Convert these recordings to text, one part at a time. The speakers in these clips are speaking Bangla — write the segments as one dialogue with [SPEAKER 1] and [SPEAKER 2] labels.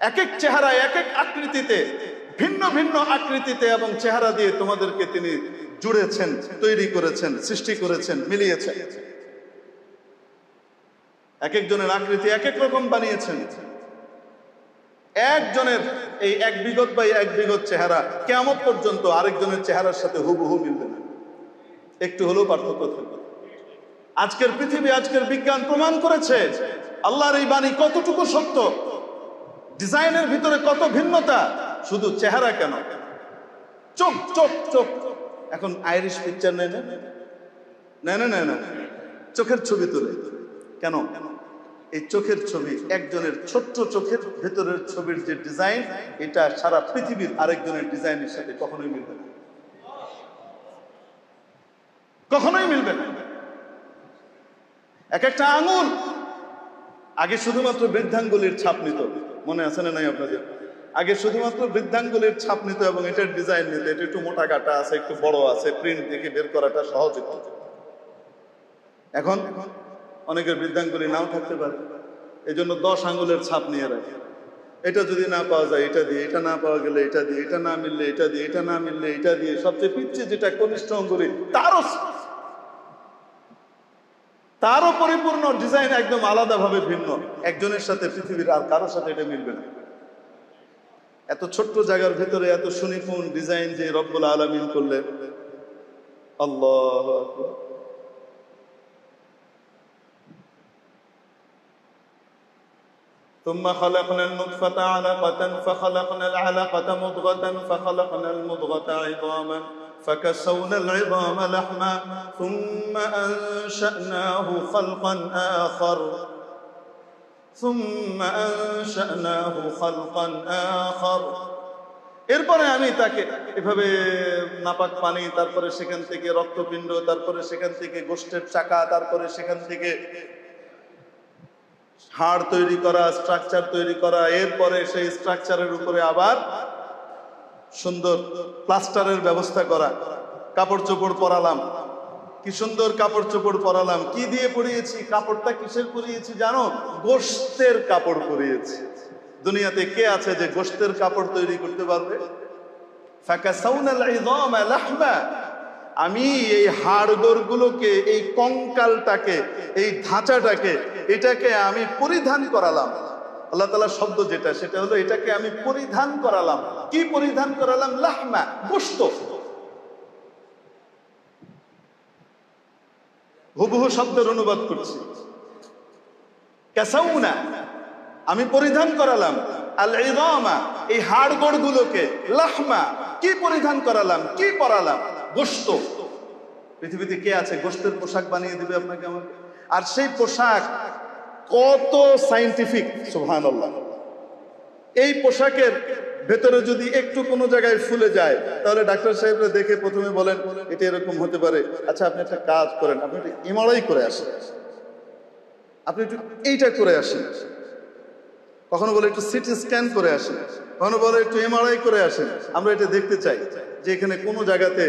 [SPEAKER 1] এক এক চেহারায় এক এক আকৃতিতে, ভিন্ন ভিন্ন আকৃতিতে এবং চেহারা দিয়ে তোমাদেরকে তিনি জুড়েছেন, তৈরি করেছেন, সৃষ্টি করেছেন, মিলিয়েছেন। এক একজনের আকৃতি এক এক রকম বানিয়েছেন। একজনের এই এক বিগত বা এক বিগত চেহারা কেমন পর্যন্ত আরেকজনের চেহারার সাথে হুবহু মিলবে না। একটু হলেও পার্থক্য থাকবে। আজকের পৃথিবী আজকের বিজ্ঞান প্রমাণ করেছে, আল্লাহর এই বাণী কতটুকু সত্য ডিজাইনের ভিতরে কত ভিন্নতা? শুধু চেহারা কেন? চোখ চোখ চোখ এখন আইরিশ পিকচার নেয় না। নেয় না না চোখের ছবি তোলে। কেন? এই চোখের ছবি একজনের ছোট্ট চোখের ভেতরের ছবির যে ডিজাইন এটা সারা পৃথিবীর আরেকজনের ডিজাইনের সাথে কখনোই মিলবে না। কখনোই মিলবে না। এক একটা আঙুল। আগে শুধুমাত্র বৃদ্ধাঙ্গুলির ছাপ নিত। মনে আছে না নাই আপনাদের? আগে শুধুমাত্র বৃদ্ধাঙ্গুলির ছাপ নিত এবং এটার ডিজাইন নিত, এটা একটু মোটা কাটা আছে, একটু বড় আছে, প্রিন্ট দেখে বের করাটা সহজ একটু এখন অনেকের বৃদ্ধাঙ্গুলি নাও থাকতে পারে। এই জন্য দশ আঙ্গুলের ছাপ নিয়ে রাখে। এটা যদি না পাওয়া যায়, এটা দিয়ে, এটা না পাওয়া গেলে এটা দিয়ে, এটা না মিললে এটা দিয়ে, এটা না মিললে এটা দিয়ে, সবচেয়ে পিচ্ছে যেটা কনিষ্ঠ অঙ্গুলি তারও তারও পরিপূর্ণ ডিজাইন একদম আলাদাভাবে ভিন্ন একজনের সাথে পৃথিবীর আর কারোর সাথে এটা মিলবে না এত ছোট্ট জায়গার ভেতরে এত সুনিপুণ ডিজাইন যে রব্বুল আলমিন করলেন আল্লাহ আকবার। ثم خلقنا النطفة علقة فخلقنا العلقة مضغة فخلقنا المضغة عظاما فكسونا العظام لحما ثم أنشأناه خلقا آخر ثم أنشأناه خلقا آخر এরপরে আমি তাকে এভাবে নাপাক পানি তারপরে সেখান থেকে রক্তপিণ্ড তারপরে সেখান থেকে গোষ্ঠের চাকা তারপরে সেখান থেকে হাড় তৈরি করা স্ট্রাকচার তৈরি করা এরপরে সেই স্ট্রাকচারের উপরে আবার সুন্দর প্লাস্টারের ব্যবস্থা করা কাপড় চোপড় পরালাম। কি সুন্দর কাপড় চোপড় পরালাম। কি দিয়ে পরিয়েছি কাপড়টা কিসের পরিয়েছি জানো? গোস্তের কাপড় পরিয়েছি দুনিয়াতে কে আছে যে গোস্তের কাপড় তৈরি করতে পারবে? আমি এই হাড়গোড়গুলোকে, এই কঙ্কালটাকে, এই ধাঁচাটাকে, এটাকে আমি পরিধান করালাম। আল্লাহ তালা শব্দ যেটা, সেটা হলো এটাকে আমি পরিধান করালাম। কি পরিধান করালাম? লাহমা গোস্ত হুবহু শব্দের অনুবাদ করছি। কাসাউনা, আমি পরিধান করালাম। আল ইদামা এই হাড়গোড় গুলোকে লাহমা, কি পরিধান করালাম? কি পরালাম? গোস্ত পৃথিবীতে কে আছে? গোস্তের পোশাক বানিয়ে দিবে আপনাকে আমাকে? আর সেই পোশাক কত সাইন্টিফিক সুহান এই পোশাকের ভেতরে যদি একটু কোনো জায়গায় ফুলে যায়, তাহলে ডাক্তার সাহেবরা দেখে প্রথমে বলেন, এটা এরকম হতে পারে। আচ্ছা আপনি একটা কাজ করেন, আপনি একটু এমআরআই করে আসেন। আপনি একটু এইটা করে আসেন। কখনো বলে একটু সিটি স্ক্যান করে আসেন। কখনো বলে একটু এমআরআই করে আসেন। আমরা এটা দেখতে চাই যে এখানে কোনো জায়গাতে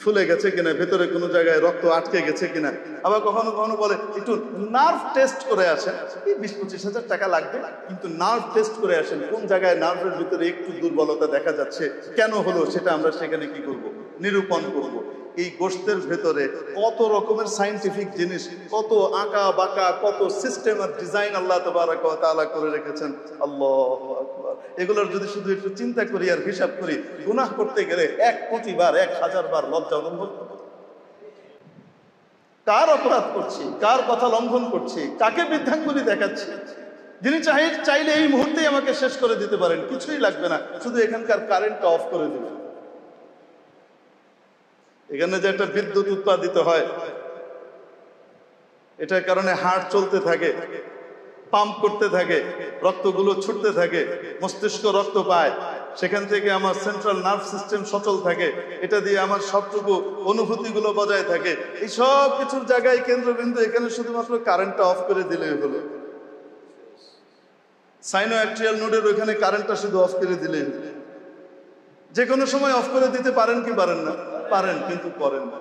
[SPEAKER 1] ফুলে গেছে কিনা, ভেতরে কোনো জায়গায় রক্ত আটকে গেছে কিনা। আবার কখনো কখনো বলে, একটু নার্ভ টেস্ট করে আসেন। বিশ পঁচিশ হাজার টাকা লাগবে, কিন্তু নার্ভ টেস্ট করে আসেন। কোন জায়গায় নার্ভের ভিতরে একটু দুর্বলতা দেখা যাচ্ছে, কেন হলো সেটা আমরা সেখানে কি করব? নিরূপণ করব। এই গোষ্ঠের ভেতরে কত রকমের সাইন্টিফিক জিনিস, কত আঁকা বাঁকা, কত সিস্টেম আর ডিজাইন আল্লাহ ওয়া করে রেখেছেন। আল্লাহ এগুলোর যদি শুধু একটু চিন্তা করি আর হিসাব করি, গুনাহ করতে গেলে এক কোটি বার, এক হাজার বার লজ্জা অনুভব। কার অপরাধ করছি? কার কথা লঙ্ঘন করছি? কাকে বৃদ্ধাঙ্গুলি দেখাচ্ছি? যিনি চাই চাইলে এই মুহূর্তেই আমাকে শেষ করে দিতে পারেন, কিছুই লাগবে না। শুধু এখানকার কারেন্টটা অফ করে দিবেন। এখানে যে একটা বিদ্যুৎ উৎপাদিত হয়, এটার কারণে হার্ট চলতে থাকে, পাম্প করতে থাকে, রক্তগুলো ছুটতে থাকে, মস্তিষ্ক রক্ত পায়, সেখান থেকে আমার সেন্ট্রাল নার্ভ সিস্টেম সচল থাকে, এটা দিয়ে আমার সবটুকু অনুভূতিগুলো বজায় থাকে। এই সব কিছুর জায়গায় কেন্দ্রবিন্দু এখানে শুধুমাত্র কারেন্টটা অফ করে দিলেই হলো। সাইনো অ্যাক্ট্রিয়াল নোডের ওইখানে কারেন্টটা শুধু অফ করে দিলেই যে কোনো সময় অফ করে দিতে পারেন কি পারেন না? পারেন, কিন্তু করেন না।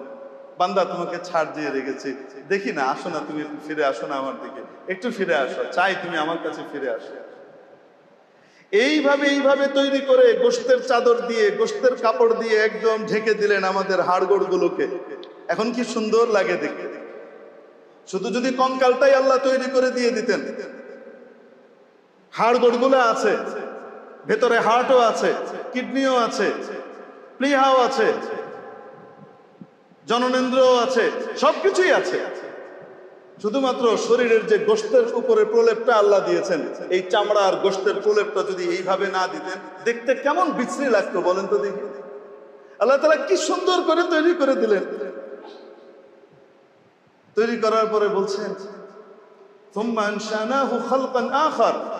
[SPEAKER 1] বান্দা তোমাকে ছাড় দিয়ে রেখেছি। দেখি না, আসো না, তুমি ফিরে আসো না আমার দিকে। একটু ফিরে আসো, চাই তুমি আমার কাছে ফিরে আসো। এইভাবে এইভাবে তৈরি করে গোস্তের চাদর দিয়ে গোস্তের কাপড় দিয়ে একদম ঢেকে দিলেন আমাদের হাড়গোড় গুলোকে এখন কি সুন্দর লাগে দেখতে। শুধু যদি কঙ্কালটাই আল্লাহ তৈরি করে দিয়ে দিতেন। হাড়গোড়গুলো আছে, ভেতরে হার্টও আছে, কিডনিও আছে, প্লিহাও আছে। জননেন্দ্রও আছে, সবকিছুই আছে। শুধুমাত্র শরীরের যে গোস্তের উপরে প্রলেপটা আল্লাহ দিয়েছেন, এই চামড়া আর গোস্তের প্রলেপটা যদি এইভাবে না দিতেন, দেখতে কেমন বিশ্রী লাগতো বলেন তো দেখি। আল্লাহ তালা কি সুন্দর করে তৈরি করে দিলেন। তৈরি করার পরে বলছেন।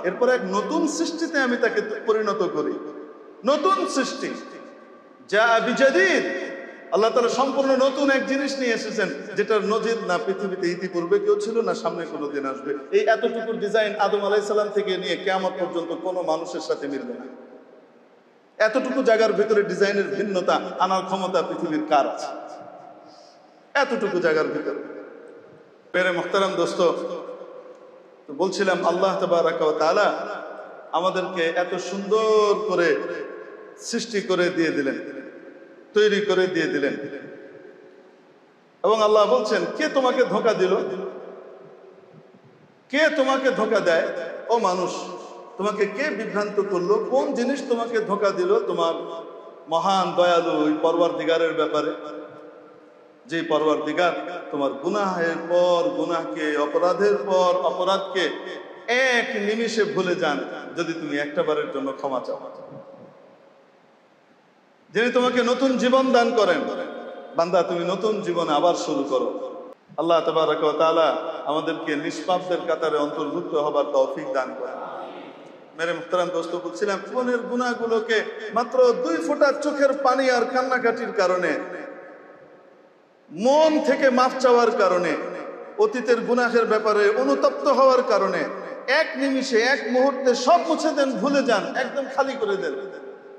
[SPEAKER 1] এরপরে এক নতুন সৃষ্টিতে আমি তাকে পরিণত করি। নতুন সৃষ্টি। যা আল্লাহ তালা সম্পূর্ণ নতুন এক জিনিস নিয়ে এসেছেন, যেটার নজির না পৃথিবীতে ইতিপূর্বে কেউ ছিল না, সামনে কোনো দিন আসবে। এই এতটুকু ডিজাইন আদম আলাইসাল্লাম থেকে নিয়ে কেমন পর্যন্ত কোনো মানুষের সাথে মিলবে না। এতটুকু জায়গার ভিতরে ডিজাইনের ভিন্নতা আনার ক্ষমতা পৃথিবীর কার আছে? এতটুকু জায়গার ভিতরে। পেরে মোখতারাম দোস্ত বলছিলাম, আল্লাহ তালা আমাদেরকে এত সুন্দর করে সৃষ্টি করে দিয়ে দিলেন। তৈরি করে দিয়ে দিলেন। এবং আল্লাহ বলছেন, কে তোমাকে ধোকা দিল? কে তোমাকে ধোকা দেয়? ও মানুষ, তোমাকে কে বিভ্রান্ত করল? কোন জিনিস তোমাকে ধোকা দিল? তোমার মহান দয়ালু ওই পরবার দিগারের ব্যাপারে। যে পরবার দিগার তোমার গুনাহের পর গুনাহকে, অপরাধের পর অপরাধকে এক নিমিষে ভুলে যান, যদি তুমি একটা বারের জন্য ক্ষমা চাও। যিনি তোমাকে নতুন জীবন দান করেন, বান্দা, তুমি নতুন জীবন আবার শুরু করো। আল্লাহ ওয়া আমাদেরকে নিষ্পাপদের কাতারে অন্তর্ভুক্ত হবার তৌফিক দান করেন। মেরে মুখতারাম দোস্ত, বলছিলাম জীবনের গুণাগুলোকে মাত্র দুই ফোঁটা চোখের পানি আর কান্নাকাটির কারণে, মন থেকে মাফ চাওয়ার কারণে, অতীতের গুনাহের ব্যাপারে অনুতপ্ত হওয়ার কারণে, এক নিমিষে, এক মুহূর্তে সব মুছে দেন, ভুলে যান, একদম খালি করে দেন।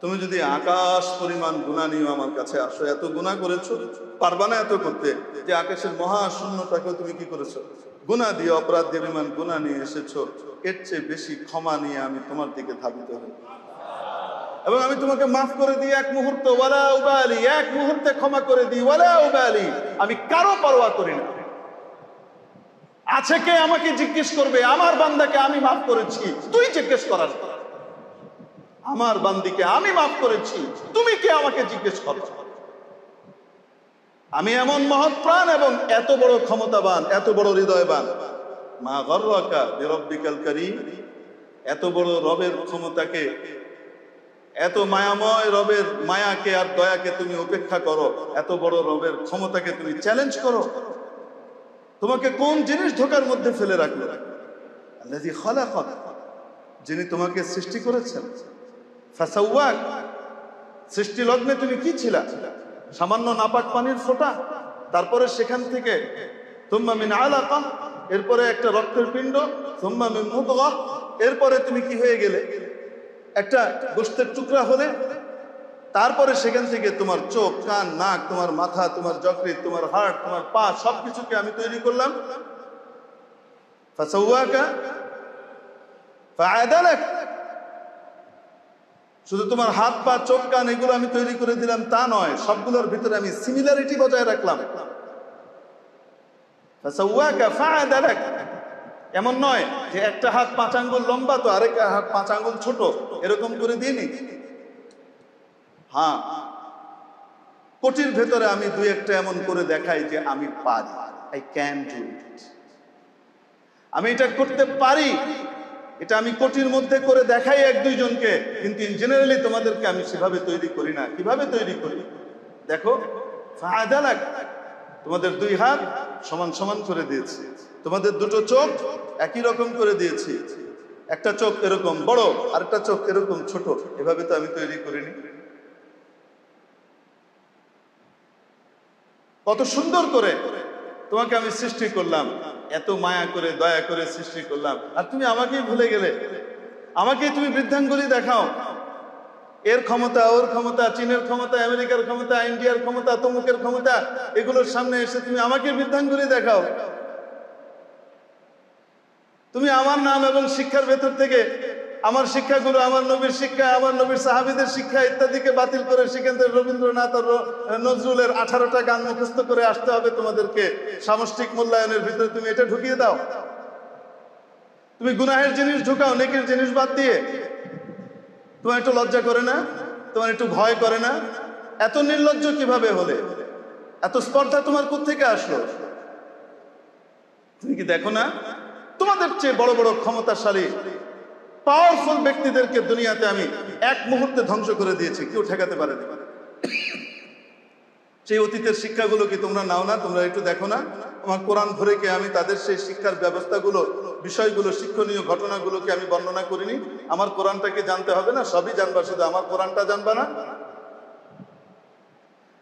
[SPEAKER 1] তুমি যদি আকাশ পরিমাণ গুণা নিয়ে আমার কাছে, আসো, এত গুণা করেছ, পারবা না এত করতে, যে আকাশের মহাশূন্যতাকেও তুমি কি করেছ? গুণা দিয়ে, অপরাধ দিয়ে বিমান গুণা নিয়ে এসেছ, এর চেয়ে বেশি ক্ষমা নিয়ে আমি তোমার দিকে ধাবিত হই। এবং আমি তোমাকে মাফ করে দিই, এক মুহূর্ত, ওয়ালা উবালি, এক মুহূর্তে ক্ষমা করে দিই, ওয়ালা উবালি, আমি কারও পরোয়া করি না। আছে কে আমাকে জিজ্ঞেস করবে, আমার বান্দাকে আমি মাফ করেছি, তুই জিজ্ঞেস করার। আমার বান্দিকে আমি মাফ করেছি। তুমি কে আমাকে জিজ্ঞেস করো? আমি এমন মহৎ প্রাণ এবং এত বড় ক্ষমতাবান, এত বড় হৃদয়বান। মা করিম, এত বড় রবের ক্ষমতাকে, এত মায়াময় রবের মায়াকে আর দয়াকে তুমি উপেক্ষা করো, এত বড় রবের ক্ষমতাকে তুমি চ্যালেঞ্জ করো। তোমাকে কোন জিনিস ধোকার মধ্যে ফেলে রাখল? খালাকাক, যিনি তোমাকে সৃষ্টি করেছেন। ফাসাওয়াক সৃষ্টি লগ্নে তুমি কি ছিলা? সামান্য নাপাক পানির ফোঁটা। তারপরে সেখান থেকে তুম্মা মিন আলাকা এরপরে একটা রক্তের পিণ্ড তুম্মা মিন এরপরে তুমি কি হয়ে গেলে? একটা গোস্তের টুকরা হলে, তারপরে সেখান থেকে তোমার চোখ, কান, নাক, তোমার মাথা, তোমার যকৃত তোমার হার্ট তোমার পা, সবকিছুকে আমি তৈরি করলাম। ফাসাওয়াকা ফাআদালাক শুধু তোমার হাত পা, চোখ, কান এগুলো আমি তৈরি করে দিলাম, তা নয়, সবগুলোর ভিতরে আমি সিমিলারিটি বজায় রাখলাম। এমন নয় যে একটা হাত পাঁচ আঙ্গুল লম্বা তো আরেক হাত পাঁচ আঙ্গুল ছোট, এরকম করে দিইনি। হ্যাঁ কোটির ভেতরে আমি দুই একটা এমন করে দেখাই যে আমি পারি। আই ক্যান ডু ইট আমি এটা করতে পারি। এটা আমি কোটির মধ্যে করে দেখাই এক দুইজনকে, কিন্তু জেনারেলি তোমাদেরকে আমি সেভাবে তৈরি করি না। কীভাবে তৈরি করি? দেখো তোমাদের দুই হাত সমান সমান করে দিয়েছি। তোমাদের দুটো চোখ একই রকম করে দিয়েছি। একটা চোখ এরকম বড় আর একটা চোখ এরকম ছোট। এভাবে তো আমি তৈরি করিনি। কত সুন্দর করে তোমাকে আমি সৃষ্টি করলাম। এত মায়া করে, দয়া করে সৃষ্টি করলাম। আর তুমি আমাকেই ভুলে গেলে। আমাকে তুমি বৃদ্ধাঙ্গুলি দেখাও। এর ক্ষমতা, ওর ক্ষমতা, চীনের ক্ষমতা, আমেরিকার ক্ষমতা, ইন্ডিয়ার ক্ষমতা, তমুকের ক্ষমতা, এগুলোর সামনে এসে তুমি আমাকে বৃদ্ধাঙ্গুলি দেখাও। তুমি আমার নাম এবং শিক্ষার ভেতর থেকে আমার শিক্ষাগুলো আমার নবীর শিক্ষা, আমার নবীর সাহাবিদের শিক্ষা ইত্যাদিকে বাতিল করে সেখান থেকে রবীন্দ্রনাথ আর নজরুলের আঠারোটা গান মুখস্থ করে আসতে হবে তোমাদেরকে। সামষ্টিক মূল্যায়নের ভিতরে তুমি এটা ঢুকিয়ে দাও। তুমি গুনাহের জিনিস ঢুকাও, নেকির জিনিস বাদ দিয়ে। তোমার একটু লজ্জা করে না? তোমার একটু ভয় করে না? এত নির্লজ্জ কীভাবে হলে? এত স্পর্ধা তোমার থেকে আসলো? তুমি কি দেখো না? তোমাদের চেয়ে বড় বড় ক্ষমতাশালী পাওয়ারফুল ব্যক্তিদেরকে দুনিয়াতে আমি এক মুহূর্তে ধ্বংস করে দিয়েছি, কেউ ঠেকাতে পারেনি। সেই অতীতের শিক্ষাগুলো কি তোমরা নাও না? তোমরা একটু দেখো না। আমার কোরআন ধরে কি আমি তাদের সেই শিক্ষার ব্যবস্থাগুলো, বিষয়গুলো, শিক্ষণীয় ঘটনাগুলোকে আমি বর্ণনা করিনি? আমার কোরআনটাকে জানতে হবে না? সবই জানবা, শুধু আমার কোরআনটা জানবা না?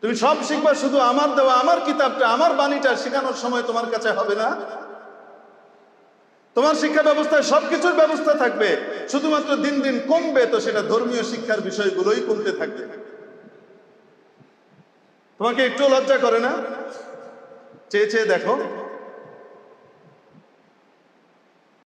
[SPEAKER 1] তুমি সব শিখবা, শুধু আমার দেওয়া, আমার কিতাবটা, আমার বাণীটা শেখানোর সময় তোমার কাছে হবে না? তোমার শিক্ষা ব্যবস্থায় সবকিছুর ব্যবস্থা থাকবে। শুধুমাত্র দিন দিন কমবে, তো সেটা ধর্মীয় শিক্ষার বিষয়গুলোই কমতে থাকবে। তোমাকে একটু লজ্জা করে না? চেয়ে চেয়ে দেখো।